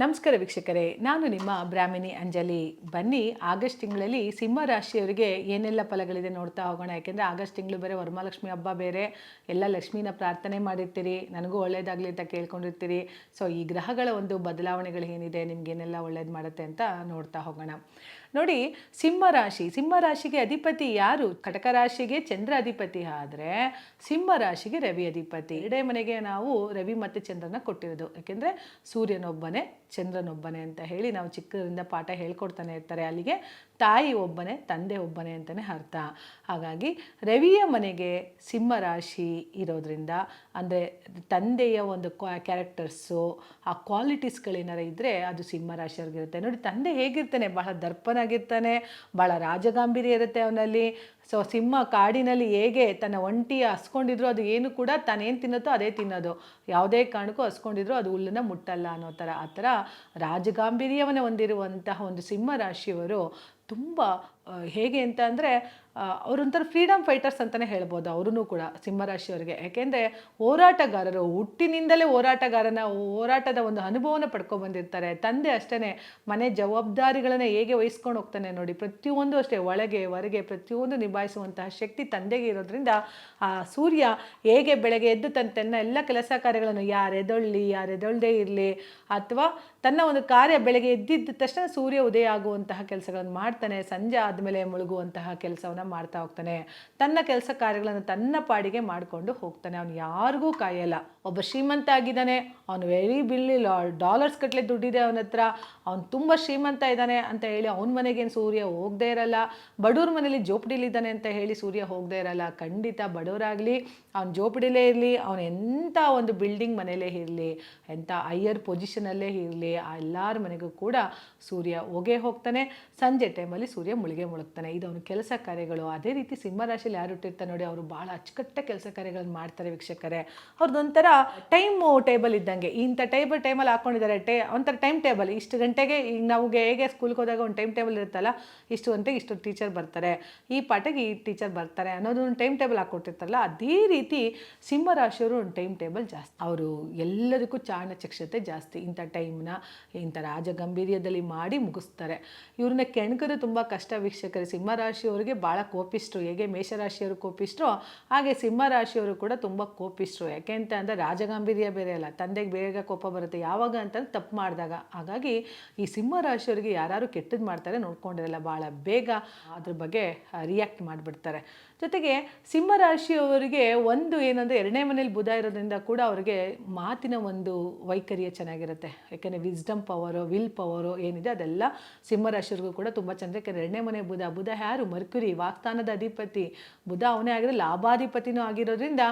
ನಮಸ್ಕಾರ ವೀಕ್ಷಕರೇ, ನಾನು ನಿಮ್ಮ ಬ್ರಾಹ್ಮಿಣಿ ಅಂಜಲಿ. ಬನ್ನಿ, ಆಗಸ್ಟ್ ತಿಂಗಳಲ್ಲಿ ಸಿಂಹ ರಾಶಿಯವರಿಗೆ ಏನೆಲ್ಲ ಫಲಗಳಿದೆ ನೋಡ್ತಾ ಹೋಗೋಣ. ಯಾಕೆಂದರೆ ಆಗಸ್ಟ್ ತಿಂಗಳು ಬೇರೆ ವರಮಹಾಲಕ್ಷ್ಮಿ ಹಬ್ಬ ಬೇರೆ. ಎಲ್ಲ ಲಕ್ಷ್ಮೀನ ಪ್ರಾರ್ಥನೆ ಮಾಡಿರ್ತೀರಿ, ನನಗೂ ಒಳ್ಳೇದಾಗಲಿ ಅಂತ ಕೇಳ್ಕೊಂಡಿರ್ತೀರಿ. ಸೊ ಈ ಗ್ರಹಗಳ ಒಂದು ಬದಲಾವಣೆಗಳು ಏನಿದೆ, ನಿಮಗೇನೆಲ್ಲ ಒಳ್ಳೇದು ಮಾಡುತ್ತೆ ಅಂತ ನೋಡ್ತಾ ಹೋಗೋಣ. ನೋಡಿ ಸಿಂಹರಾಶಿ ಸಿಂಹರಾಶಿಗೆ ಸಿಂಹ ರಾಶಿಗೆ ಅಧಿಪತಿ ಯಾರು? ಕಟಕ ರಾಶಿಗೆ ಚಂದ್ರ ಅಧಿಪತಿ ಆದರೆ ಸಿಂಹರಾಶಿಗೆ ರವಿ ಅಧಿಪತಿ. ಎರಡೇ ಮನೆಗೆ ನಾವು ರವಿ ಮತ್ತು ಚಂದ್ರನ ಕೊಟ್ಟಿರೋದು. ಯಾಕೆಂದರೆ, ಸೂರ್ಯನೊಬ್ಬನೇ, ಚಂದ್ರನೊಬ್ಬನೇ ಅಂತ ಹೇಳಿ ನಾವು ಚಿಕ್ಕದರಿಂದ ಪಾಠ ಹೇಳ್ಕೊಡ್ತಾನೆ ಇರ್ತಾರೆ. ಅಲ್ಲಿಗೆ ತಾಯಿ ಒಬ್ಬನೇ, ತಂದೆ ಒಬ್ಬನೇ ಅಂತಲೇ ಅರ್ಥ. ಹಾಗಾಗಿ, ರವಿಯ ಮನೆಗೆ ಸಿಂಹರಾಶಿ ಇರೋದ್ರಿಂದ, ಅಂದರೆ ತಂದೆಯ ಒಂದು ಕ್ಯಾರೆಕ್ಟರ್ಸು ಆ ಕ್ವಾಲಿಟೀಸ್ಗಳೇನಾರ ಇದ್ದರೆ ಅದು ಸಿಂಹರಾಶಿಯವ್ರಿಗಿರುತ್ತೆ ನೋಡಿ, ತಂದೆ ಹೇಗಿರ್ತಾನೆ? ಬಹಳ ದರ್ಪನಾಗಿರ್ತಾನೆ ಭಾಳ ರಾಜಗಾಂಭೀರ್ಯ ಇರುತ್ತೆ ಅವನಲ್ಲಿ. ಸೊ ಸಿಂಹ ಕಾಡಿನಲ್ಲಿ ಹೇಗೆ ತನ್ನ ಒಂಟಿ ಹಸ್ಕೊಂಡಿದ್ರು ಅದು ಏನು ಕೂಡ ತಾನೇನು ತಿನ್ನುತ್ತೋ ಅದೇ ತಿನ್ನೋದು. ಯಾವುದೇ ಕಾರಣಕ್ಕೂ ಹಸ್ಕೊಂಡಿದ್ರು ಅದು ಹುಲ್ಲನ್ನ ಮುಟ್ಟಲ್ಲ ಅನ್ನೋ ಥರ. ಆ ಥರ ರಾಜಗಾಂಭೀರ್ಯವನ್ನು ಹೊಂದಿರುವಂತಹ ಒಂದು ಸಿಂಹ ರಾಶಿಯವರು ತುಂಬ ಹೇಗೆ ಅಂತ ಅಂದರೆ ಅವರೊಂಥರ ಫ್ರೀಡಮ್ ಫೈಟರ್ಸ್ ಅಂತಲೇ ಹೇಳ್ಬೋದು ಅವರೂ ಕೂಡ ಸಿಂಹರಾಶಿಯವರಿಗೆ ಯಾಕೆಂದರೆ ಹೋರಾಟಗಾರರು ಹುಟ್ಟಿನಿಂದಲೇ ಹೋರಾಟಗಾರನ, ಹೋರಾಟದ ಒಂದು ಅನುಭವನ ಪಡ್ಕೊಬಂದಿರ್ತಾರೆ ತಂದೆ ಅಷ್ಟೇ ಮನೆ ಜವಾಬ್ದಾರಿಗಳನ್ನು ಹೇಗೆ ವಹಿಸ್ಕೊಂಡು ಹೋಗ್ತಾನೆ ನೋಡಿ, ಪ್ರತಿಯೊಂದು ಅಷ್ಟೇ ಒಳಗೆ, ಹೊರಗೆ, ಪ್ರತಿಯೊಂದು ನಿಭಾಯಿಸುವಂತಹ ಶಕ್ತಿ ತಂದೆಗೆ ಇರೋದ್ರಿಂದ, ಆ ಸೂರ್ಯ ಹೇಗೆ ಬೆಳಗ್ಗೆ ಎದ್ದು ತನ್ನ ತನ್ನ ಎಲ್ಲ ಕೆಲಸ ಕಾರ್ಯಗಳನ್ನು, ಯಾರು ಎದೊಳ್ಳಿ ಯಾರು ಎದೊಳ್ಳದೇ ಇರಲಿ, ಅಥವಾ ತನ್ನ ಒಂದು ಕಾರ್ಯ ಬೆಳಗ್ಗೆ ಎದ್ದಿದ್ದ ತಕ್ಷಣ ಸೂರ್ಯ ಉದಯ ಆಗುವಂತಹ ಕೆಲಸಗಳನ್ನು ಮಾಡ್ತಾನೆ, ಸಂಜೆ ಆದಮೇಲೆ ಮುಳುಗುವಂತಹ ಕೆಲಸವನ್ನು ಮಾಡ್ತಾ ಹೋಗ್ತಾನೆ. ತನ್ನ ಕೆಲಸ ಕಾರ್ಯಗಳನ್ನು ತನ್ನ ಪಾಡಿಗೆ ಮಾಡಿಕೊಂಡು ಹೋಗ್ತಾನೆ. ಅವನು ಯಾರಿಗೂ ಕಾಯಲ್ಲ. ಒಬ್ಬ ಶ್ರೀಮಂತ ಆಗಿದ್ದಾನೆ. ಅವನು ವೆರಿ ಬಿಲ್ಲಿ ಡಾಲರ್ಸ್ ಕಟ್ಟಲೆ ದುಡ್ಡಿದೆ ಅವನ ಹತ್ರ. ಅವ್ನು ತುಂಬ ಶ್ರೀಮಂತ ಇದ್ದಾನೆ ಅಂತ ಹೇಳಿ ಅವನ ಮನೆಗೇನು ಸೂರ್ಯ ಹೋಗದೇ ಇರಲ್ಲ. ಬಡವ್ರ ಮನೇಲಿ ಜೋಪಡಿಲಿದ್ದಾನೆ ಅಂತ ಹೇಳಿ ಸೂರ್ಯ ಹೋಗದೇ ಇರಲ್ಲ. ಖಂಡಿತ ಬಡವರಾಗಲಿ, ಅವ್ನ ಜೋಪಡಿಲೇ ಇರಲಿ, ಅವನು ಎಂಥ ಒಂದು ಬಿಲ್ಡಿಂಗ್ ಮನೇಲೇ ಇರಲಿ ಎಂಥ ಹೈಯರ್ ಪೊಸಿಷನಲ್ಲೇ ಇರಲಿ, ಆ ಎಲ್ಲರ ಮನೆಗೂ ಕೂಡ ಸೂರ್ಯ ಹೋಗೇ ಹೋಗ್ತಾನೆ. ಸಂಜೆ ಟೈಮಲ್ಲಿ ಸೂರ್ಯ ಮುಳುಗೆ ಮುಳುಗ್ತಾನೆ. ಇದು ಅವನ ಕೆಲಸ ಕಾರ್ಯಗಳು. ಅದೇ ರೀತಿ ಸಿಂಹರಾಶಿಯಲ್ಲಿ ಯಾರು ಹುಟ್ಟಿರ್ತಾನೆ ನೋಡಿ, ಅವರು ಭಾಳ ಅಚ್ಚುಕಟ್ಟ ಕೆಲಸ ಕಾರ್ಯಗಳನ್ನು ಮಾಡ್ತಾರೆ ವೀಕ್ಷಕರೇ. ಅವ್ರದ್ದೊಂಥರ ಟೈಮು ಟೇಬಲ್ ಇದ್ದಂಗೆ. ಇಂಥ ಟೇಬಲ್ ಟೈಮಲ್ಲಿ ಹಾಕೊಂಡಿದ್ದಾರೆ ಟೇ, ಒಂಥರ ಟೈಮ್ ಟೇಬಲ್. ಇಷ್ಟು ಗಂಟೆಗೆ ಈಗ ನಮಗೆ ಹೇಗೆ ಸ್ಕೂಲ್ಗೆ ಹೋದಾಗ ಒಂದು ಟೈಮ್ ಟೇಬಲ್ ಇರುತ್ತಲ್ಲ, ಇಷ್ಟು ಗಂಟೆಗೆ ಇಷ್ಟು ಟೀಚರ್ ಬರ್ತಾರೆ. ಈ ಪಾಠಕ್ಕೆ ಈ ಟೀಚರ್ ಬರ್ತಾರೆ ಅನ್ನೋದು ಒಂದು ಟೈಮ್ ಟೇಬಲ್ ಹಾಕ್ಕೊಟ್ಟಿರ್ತಾರಲ್ಲ ಅದೇ ರೀತಿ ಸಿಂಹರಾಶಿಯವರು ಒಂದು ಟೈಮ್ ಟೇಬಲ್ ಜಾಸ್ತಿ. ಅವರು ಎಲ್ಲದಕ್ಕೂ ಚಾಣಚಕ್ಷತೆ ಜಾಸ್ತಿ. ಇಂಥ ಟೈಮ್ನ ಇಂಥ ರಾಜಗಂಭೀರ್ಯದಲ್ಲಿ ಮಾಡಿ ಮುಗಿಸ್ತಾರೆ. ಇವ್ರನ್ನ ಕೆಣಕೋದು ತುಂಬ ಕಷ್ಟ ವೀಕ್ಷಕರು. ಸಿಂಹರಾಶಿಯವರಿಗೆ ಭಾಳ ಕೋಪಿಸ್ಟ್ರು ಹೇಗೆ ಮೇಷರಾಶಿಯವರು ಕೋಪಿಸ್ಟ್ರು ಹಾಗೆ ಸಿಂಹರಾಶಿಯವರು ಕೂಡ ತುಂಬ ಕೋಪಿಸ್ಟ್ರು ಯಾಕೆ ಅಂತ ಅಂದರೆ ರಾಜಗಾಂಭೀರ್ಯ ಬೇರೆ ಅಲ್ಲ. ತಂದೆಗೆ ಬೇಗ ಕೋಪ ಬರುತ್ತೆ. ಯಾವಾಗ ಅಂತಂದ್ರೆ ತಪ್ಪು ಮಾಡಿದಾಗ. ಹಾಗಾಗಿ ಈ ಸಿಂಹರಾಶಿಯವರಿಗೆ ಯಾರು ಕೆಟ್ಟದ್ದು ಮಾಡ್ತಾರೆ ನೋಡ್ಕೊಂಡಿರಲ್ಲ ಭಾಳ ಬೇಗ ಅದ್ರ ಬಗ್ಗೆ ರಿಯಾಕ್ಟ್ ಮಾಡಿಬಿಡ್ತಾರೆ. ಜೊತೆಗೆ ಸಿಂಹರಾಶಿಯವರಿಗೆ ಒಂದು ಏನಂದರೆ ಎರಡನೇ ಮನೇಲಿ ಬುಧ ಇರೋದ್ರಿಂದ ಕೂಡ ಅವರಿಗೆ ಮಾತಿನ ಒಂದು ವೈಖರಿಯ ಚೆನ್ನಾಗಿರುತ್ತೆ. ಯಾಕೆಂದರೆ ವಿಸ್ಡಮ್ ಪವರು ವಿಲ್ ಪವರು ಏನಿದೆ ಅದೆಲ್ಲ ಸಿಂಹರಾಶಿಯವ್ರಿಗೂ ಕೂಡ ತುಂಬ ಚೆಂದ ಯಾಕೆಂದರೆ ಎರಡನೇ ಮನೆ ಬುಧ ಬುಧ ಯಾರು? ಮರ್ಕ್ಯುರಿ ವಾಗ್ದಾನದ ಅಧಿಪತಿ. ಬುಧ ಅವನೇ ಆಗಿರೋ ಲಾಭಾಧಿಪತಿನೂ ಆಗಿರೋದ್ರಿಂದ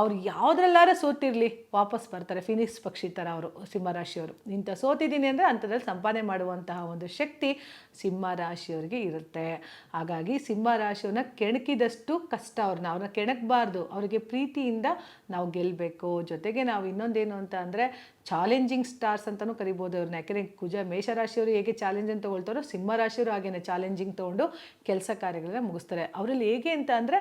ಅವ್ರು ಯಾವುದ್ರಲ್ಲಾರ ಸೋತಿರಲಿ ವಾಪಸ್ ಬರ್ತಾರೆ ಫಿನಿಕ್ಸ್ ಪಕ್ಷಿ ಥರ ಅವರು, ಸಿಂಹರಾಶಿಯವರು. ಇಂಥ ಸೋತಿದ್ದೀನಿ ಅಂದರೆ ಅಂಥದ್ರಲ್ಲಿ ಸಂಪಾದನೆ ಮಾಡುವಂತಹ ಒಂದು ಶಕ್ತಿ ಸಿಂಹರಾಶಿಯವರಿಗೆ ಇರುತ್ತೆ. ಹಾಗಾಗಿ ಸಿಂಹರಾಶಿಯವ್ರನ್ನ ಕೆಣಕಿದಷ್ಟು ಕಷ್ಟ ಅವ್ರನ್ನ ಅವ್ರನ್ನ ಕೆಣಕಬಾರ್ದು. ಅವರಿಗೆ ಪ್ರೀತಿಯಿಂದ ನಾವು ಗೆಲ್ಲಬೇಕು ಜೊತೆಗೆ ನಾವು ಇನ್ನೊಂದೇನು ಅಂತ ಅಂದರೆ ಚಾಲೆಂಜಿಂಗ್ ಸ್ಟಾರ್ಸ್ ಅಂತಲೂ ಕರಿಬೋದು ಅವ್ರನ್ನ. ಯಾಕೆಂದರೆ ಕುಜ ಮೇಷರಾಶಿಯವರು ಹೇಗೆ ಚಾಲೆಂಜನ್ನು ತೊಗೊಳ್ತಾರೋ ಸಿಂಹರಾಶಿಯವರು ಹಾಗೇನೆ ಚಾಲೆಂಜಿಂಗ್ ತೊಗೊಂಡು ಕೆಲಸ ಕಾರ್ಯಗಳನ್ನ ಮುಗಿಸ್ತಾರೆ. ಅವರಲ್ಲಿ ಹೇಗೆ ಅಂತ ಅಂದರೆ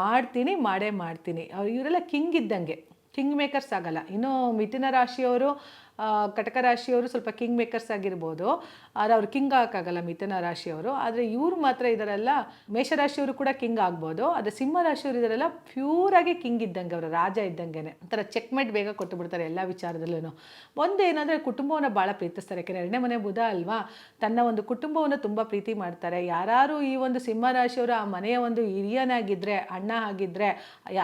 ಮಾಡ್ತೀನಿ, ಮಾಡೇ ಮಾಡ್ತೀನಿ. ಅವ್ರು ಇವರೆಲ್ಲ ಕಿಂಗ್ ಇದ್ದಂಗೆ. ಕಿಂಗ್ ಮೇಕರ್ಸ್ ಆಗಲ್ಲ. ಇನ್ನು ಮಿಥುನ ರಾಶಿಯವರು ಕಟಕ ರಾಶಿಯವರು ಸ್ವಲ್ಪ ಕಿಂಗ್ ಮೇಕರ್ಸ್ ಆಗಿರ್ಬೋದು. ಆದರೆ ಅವ್ರು ಕಿಂಗ್ ಹಾಕಾಗಲ್ಲ ಮಿಥುನ ರಾಶಿಯವರು. ಆದರೆ ಇವರು ಮಾತ್ರ ಇದರೆಲ್ಲ ಮೇಷರಾಶಿಯವರು ಕೂಡ ಕಿಂಗ್ ಆಗ್ಬೋದು. ಆದರೆ ಸಿಂಹ ರಾಶಿಯವರು ಇದಾರಲ್ಲ ಪ್ಯೂರಾಗಿ ಕಿಂಗ್ ಇದ್ದಂಗೆ, ಅವರು ರಾಜ ಇದ್ದಂಗೆ ಒಂಥರ ಚೆಕ್ಮೇಟ್ ಬೇಗ ಕೊಟ್ಟು ಬಿಡ್ತಾರೆ ಎಲ್ಲ ವಿಚಾರದಲ್ಲೂ ಒಂದು ಏನಂದರೆ ಕುಟುಂಬವನ್ನು ಭಾಳ ಪ್ರೀತಿಸ್ತಾರೆ. ಯಾಕೆಂದರೆ ಎರಡನೇ ಮನೆ ಬುಧ ಅಲ್ವಾ? ತನ್ನ ಒಂದು ಕುಟುಂಬವನ್ನು ತುಂಬ ಪ್ರೀತಿ ಮಾಡ್ತಾರೆ. ಯಾರು ಈ ಒಂದು ಸಿಂಹ ರಾಶಿಯವರು ಆ ಮನೆಯ ಒಂದು ಹಿರಿಯನಾಗಿದ್ದರೆ ಅಣ್ಣ ಆಗಿದ್ದರೆ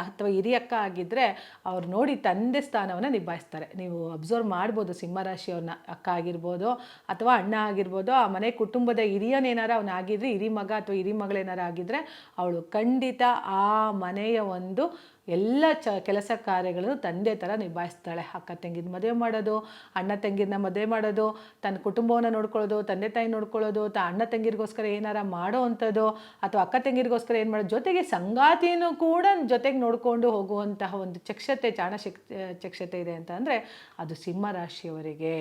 ಅಥವಾ ಹಿರಿಯಕ್ಕ ಆಗಿದ್ದರೆ ಅವ್ರು ನೋಡಿ ತಂದೆ ಸ್ಥಾನವನ್ನು ನಿಭಾಯಿಸ್ತಾರೆ. ನೀವು ಅಬ್ಸರ್ವ್ ಮಾಡ್ಬೋದು. ಸಿಂಹರಾಶಿಯವ್ರನ್ನ ಅಕ್ಕ ಆಗಿರ್ಬೋದು ಅಥವಾ ಅಣ್ಣ ಆಗಿರ್ಬೋದು, ಆ ಮನೆ ಕುಟುಂಬದ ಹಿರಿಯನೇನಾರ ಅವನ ಆಗಿದ್ರೆ, ಹಿರಿ ಮಗ ಅಥವಾ ಹಿರಿ ಮಗಳೇನಾರ ಆಗಿದ್ರೆ ಅವಳು ಖಂಡಿತ ಆ ಮನೆಯ ಒಂದು ಎಲ್ಲ ಚ ಕೆಲಸ ಕಾರ್ಯಗಳನ್ನು ತಂದೆ ಥರ ನಿಭಾಯಿಸ್ತಾಳೆ. ಅಕ್ಕ ತಂಗಿದ ಮದುವೆ ಮಾಡೋದು, ಅಣ್ಣ ತಂಗಿನ ಮದುವೆ ಮಾಡೋದು, ತನ್ನ ಕುಟುಂಬವನ್ನು ನೋಡ್ಕೊಳ್ಳೋದು, ತಂದೆ ತಾಯಿ ನೋಡ್ಕೊಳ್ಳೋದು, ತ ಅಣ್ಣ ತಂಗಿರಿಗೋಸ್ಕರ ಏನಾರ ಮಾಡೋ ಅಂಥದ್ದು ಅಥವಾ ಅಕ್ಕ ತಂಗಿರಿಗೋಸ್ಕರ ಏನು ಮಾಡೋದು, ಜೊತೆಗೆ ಸಂಗಾತಿನೂ ಕೂಡ ಜೊತೆಗೆ ನೋಡಿಕೊಂಡು ಹೋಗುವಂತಹ ಒಂದು ಚಕ್ಷತೆ, ಚಾಣಶಕ್, ಚಕ್ಷತೆ ಇದೆ ಅಂತ ಅದು ಸಿಂಹ ರಾಶಿಯವರಿಗೆ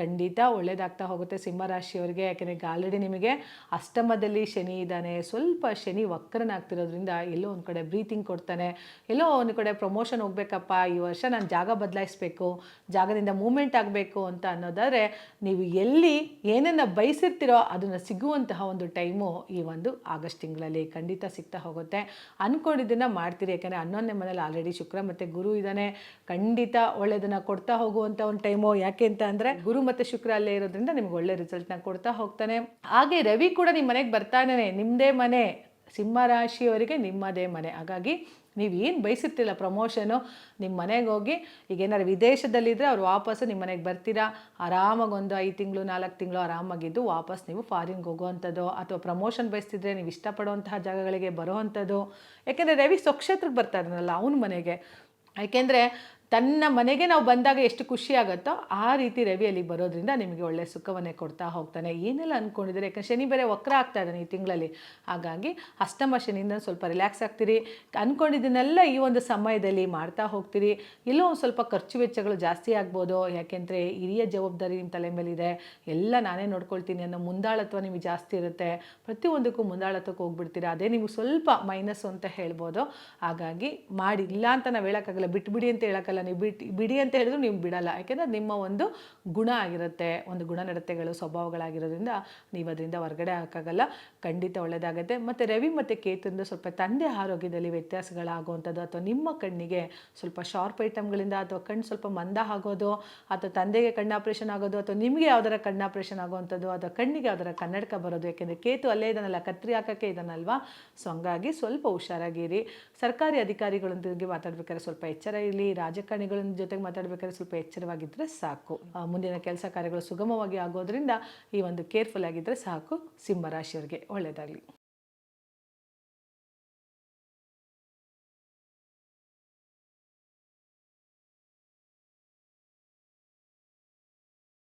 ಖಂಡಿತ ಒಳ್ಳೇದಾಗ್ತಾ ಹೋಗುತ್ತೆ ಸಿಂಹರಾಶಿಯವರಿಗೆ ಯಾಕೆಂದರೆ ಆಲ್ರೆಡಿ ನಿಮಗೆ ಅಷ್ಟಮದಲ್ಲಿ ಶನಿ ಇದ್ದಾನೆ. ಸ್ವಲ್ಪ ಶನಿ ವಕ್ರನಾಗ್ತಿರೋದ್ರಿಂದ ಎಲ್ಲೋ ಒಂದು ಕಡೆ ಬ್ರೀತಿಂಗ್ ಕೊಡ್ತಾನೆ. ಎಲ್ಲೋ ಒಂದು ಕಡೆ ಪ್ರಮೋಷನ್ ಹೋಗ್ಬೇಕಪ್ಪ, ಈ ವರ್ಷ ನಾನು ಜಾಗ ಬದಲಾಯಿಸ್ಬೇಕು, ಜಾಗದಿಂದ ಮೂಮೆಂಟ್ ಆಗಬೇಕು ಅಂತ ಅನ್ನೋದಾದರೆ, ನೀವು ಎಲ್ಲಿ ಏನನ್ನು ಬಯಸಿರ್ತೀರೋ ಅದನ್ನು ಸಿಗುವಂತಹ ಒಂದು ಟೈಮು ಈ ಒಂದು ಆಗಸ್ಟ್ ತಿಂಗಳಲ್ಲಿ ಖಂಡಿತ ಸಿಗ್ತಾ ಹೋಗುತ್ತೆ. ಅಂದ್ಕೊಂಡಿದ್ದನ್ನು ಮಾಡ್ತೀರಿ, ಯಾಕೆಂದರೆ ಹನ್ನೊಂದನೇ ಮನೇಲಿ ಆಲ್ರೆಡಿ ಶುಕ್ರ ಮತ್ತು ಗುರು ಇದ್ದಾನೆ. ಖಂಡಿತ ಒಳ್ಳೆಯದನ್ನು ಕೊಡ್ತಾ ಹೋಗುವಂಥ ಒಂದು ಟೈಮು. ಯಾಕೆ ಅಂತ ಅಂದರೆ, ಗುರು ಮತ್ತು ಶುಕ್ರ ಅಲ್ಲೇ ಇರೋದ್ರಿಂದ ನಿಮ್ಗೆ ಒಳ್ಳೆ ರಿಸಲ್ಟ್ನ ಕೊಡ್ತಾ ಹೋಗ್ತಾನೆ. ಹಾಗೆ ರವಿ ಕೂಡ ನಿಮ್ಮ ಮನೆಗೆ ಬರ್ತಾನೆ ನಿಮ್ಮದೇ ಮನೆ, ಸಿಂಹ ರಾಶಿಯವರಿಗೆ ನಿಮ್ಮದೇ ಮನೆ. ಹಾಗಾಗಿ ನೀವು ಏನು ಬಯಸಿರ್ತಿಲ್ಲ ಪ್ರಮೋಷನು ನಿಮ್ಮ ಮನೆಗೆ ಹೋಗಿ ಈಗ ಏನಾದ್ರು ವಿದೇಶದಲ್ಲಿದ್ದರೆ ಅವ್ರು ವಾಪಸ್ಸು ನಿಮ್ಮ ಮನೆಗೆ ಬರ್ತೀರಾ? ಆರಾಮಾಗಿ ಒಂದು ಐದು ತಿಂಗಳು, ನಾಲ್ಕು ತಿಂಗಳು ಆರಾಮಾಗಿದ್ದು ವಾಪಸ್ ನೀವು ಫಾರಿನ್ಗೆ ಹೋಗೋವಂಥದ್ದು. ಅಥವಾ ಪ್ರಮೋಷನ್ ಬಯಸ್ತಿದ್ರೆ ನೀವು ಇಷ್ಟಪಡುವಂತಹ ಜಾಗಗಳಿಗೆ ಬರೋವಂಥದ್ದು. ಯಾಕೆಂದರೆ ರವಿ ಸ್ವಕ್ಷೇತ್ರಕ್ಕೆ ಬರ್ತಾ ಇದ್ದಾನಲ್ಲ ಅವನ ಮನೆಗೆ. ಯಾಕೆಂದರೆ ತನ್ನ ಮನೆಗೆ ನಾವು ಬಂದಾಗ ಎಷ್ಟು ಖುಷಿ ಆಗುತ್ತೋ ಆ ರೀತಿ ರವಿ ಅಲ್ಲಿಗೆ ಬರೋದ್ರಿಂದ ನಿಮಗೆ ಒಳ್ಳೆ ಸುಖವನ್ನೇ ಕೊಡ್ತಾ ಹೋಗ್ತಾನೆ. ಏನೆಲ್ಲ ಅಂದ್ಕೊಂಡಿದ್ದಾರೆ ಯಾಕಂದ್ರೆ ಶನಿ ಬೇರೆ ವಕ್ರ ಆಗ್ತಾ ಇದ್ದಾನೆ ಈ ತಿಂಗಳಲ್ಲಿ. ಹಾಗಾಗಿ ಅಷ್ಟಮ ಶನಿಯಿಂದ ಸ್ವಲ್ಪ ರಿಲ್ಯಾಕ್ಸ್ ಆಗ್ತೀರಿ. ಅಂದ್ಕೊಂಡಿದ್ದನ್ನೆಲ್ಲ ಈ ಒಂದು ಸಮಯದಲ್ಲಿ ಮಾಡ್ತಾ ಹೋಗ್ತೀರಿ. ಎಲ್ಲೋ ಒಂದು ಸ್ವಲ್ಪ ಖರ್ಚು ವೆಚ್ಚಗಳು ಜಾಸ್ತಿ ಆಗ್ಬೋದು. ಯಾಕೆಂದರೆ ಹಿರಿಯ ಜವಾಬ್ದಾರಿ ನಿಮ್ಮ ತಲೆ ಮೇಲಿದೆ ಎಲ್ಲ ನಾನೇ ನೋಡ್ಕೊಳ್ತೀನಿ ಅನ್ನೋ ಮುಂದಾಳತ್ವ ನಿಮಗೆ ಜಾಸ್ತಿ ಇರುತ್ತೆ. ಪ್ರತಿಯೊಂದಕ್ಕೂ ಮುಂದಾಳತ್ವಕ್ಕೆ ಹೋಗ್ಬಿಡ್ತೀರಾ? ಅದೇ ನಿಮಗೆ ಸ್ವಲ್ಪ ಮೈನಸ್ ಅಂತ ಹೇಳ್ಬೋದು. ಹಾಗಾಗಿ ಮಾಡಿ ಇಲ್ಲ ಅಂತ ನಾವು ಹೇಳೋಕ್ಕಾಗಲ್ಲ. ಬಿಟ್ಬಿಡಿ ಅಂತ ಹೇಳೋಕ್ಕಲ್ಲ ನೀವು ಬಿಟ್ಟು ಬಿಡಿ ಅಂತ ಹೇಳಿದ್ರು ನೀವು ಬಿಡಲ್ಲ. ಯಾಕೆಂದರೆ ನಿಮ್ಮ ಒಂದು ಗುಣ ಆಗಿರುತ್ತೆ. ಒಂದು ಗುಣನಡತೆಗಳು, ಸ್ವಭಾವಗಳಾಗಿರೋದ್ರಿಂದ ನೀವು ಅದರಿಂದ ಹೊರಗಡೆ ಹಾಕಾಗಲ್ಲ ಖಂಡಿತ ಒಳ್ಳೆಯದಾಗುತ್ತೆ ಮತ್ತು ರವಿ ಮತ್ತು ಕೇತುಂದ ಸ್ವಲ್ಪ ತಂದೆ ಆರೋಗ್ಯದಲ್ಲಿ ವ್ಯತ್ಯಾಸಗಳಾಗುವಂಥದ್ದು ಅಥವಾ ನಿಮ್ಮ ಕಣ್ಣಿಗೆ ಸ್ವಲ್ಪ ಶಾರ್ಪ್ ಐಟಮ್ಗಳಿಂದ ಅಥವಾ ಕಣ್ಣು ಸ್ವಲ್ಪ ಮಂದ ಆಗೋದು ಅಥವಾ ತಂದೆಗೆ ಕಣ್ಣು ಆಪ್ರೇಷನ್ ಆಗೋದು ಅಥವಾ ನಿಮಗೆ ಯಾವ್ದಾರ ಕಣ್ಣು ಆಪ್ರೇಷನ್ ಆಗುವಂಥದ್ದು ಅಥವಾ ಕಣ್ಣಿಗೆ ಯಾವ್ದಾರ ಕನ್ನಡಕ ಬರೋದು. ಯಾಕೆಂದರೆ ಕೇತು ಅಲ್ಲೇ ಇದನ್ನಲ್ಲ ಕತ್ರಿ ಹಾಕೋಕ್ಕೆ ಇದನ್ನಲ್ವಾ? ಸೊ ಹಂಗಾಗಿ ಸ್ವಲ್ಪ ಹುಷಾರಾಗಿರಿ. ಸರ್ಕಾರಿ ಅಧಿಕಾರಿಗಳೊಂದಿಗೆ ಮಾತಾಡ್ಬೇಕಾದ್ರೆ ಸ್ವಲ್ಪ ಎಚ್ಚರ ಇರಲಿ. ರಾಜಕಾರಣಿಗಳ ಜೊತೆಗೆ ಮಾತಾಡಬೇಕಾದ್ರೆ ಸ್ವಲ್ಪ ಎಚ್ಚರವಾಗಿದ್ದರೆ ಸಾಕು. ಮುಂದಿನ ಕೆಲಸ ಕಾರ್ಯಗಳು ಸುಗಮವಾಗಿ ಆಗೋದ್ರಿಂದ ಈ ಒಂದು ಕೇರ್ಫುಲ್ ಆಗಿದ್ದರೆ ಸಾಕು. ಸಿಂಹರಾಶಿಯವರಿಗೆ ಒಳ್ಳೆಯದಾಗಲಿ